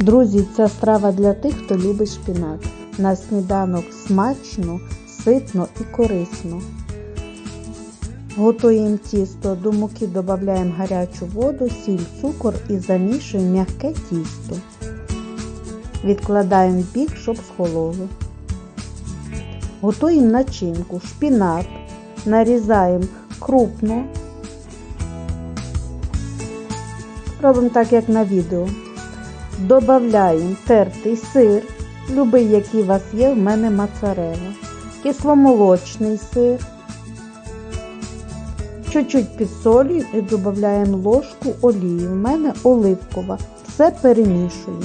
Друзі, ця страва для тих, хто любить шпінат. На сніданок смачно, ситно і корисно. Готуємо тісто, до муки додаємо гарячу воду, сіль, цукор і замішуємо м'яке тісто. Відкладаємо в бік, щоб схололо. Готуємо начинку, шпінат, нарізаємо крупно. Робимо так, як на відео. Додаємо тертий сир, любий, який у вас є, в мене моцарелла, кисломолочний сир. Чуть-чуть підсолюємо і додаємо ложку олії. У мене оливкова. Все перемішуємо.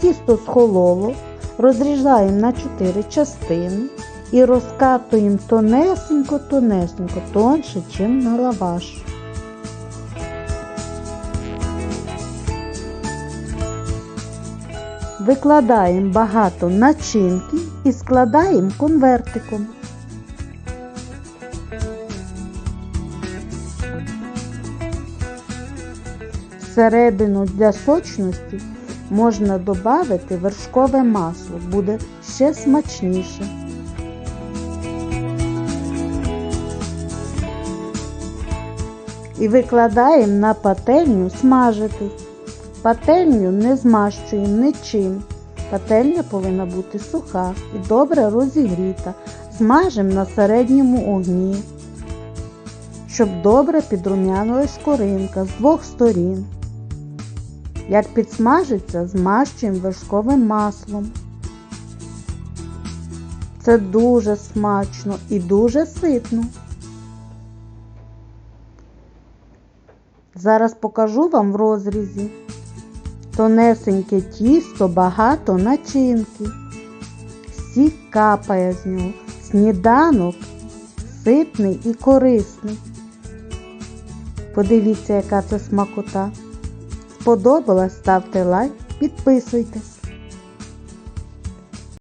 Тісто схололо, розрізаємо на 4 частини і розкатуємо тонесенько-тонесенько, тонше, ніж на лаваш. Викладаємо багато начинки і складаємо конвертиком. Всередину для сочності можна додати вершкове масло, буде ще смачніше. І викладаємо на пательню смажити. Пательню не змащуємо нічим. Пательня повинна бути суха і добре розігріта. Смажимо на середньому огні, щоб добре підрумянилась коринка з двох сторін. Як підсмажиться, змащуємо вершковим маслом. Це дуже смачно і дуже ситно. Зараз покажу вам в розрізі. Тонесеньке тісто, багато начинки. Сік капає з нього. Сніданок ситний і корисний. Подивіться, яка це смакота. Сподобалось, ставте лайк, підписуйтесь.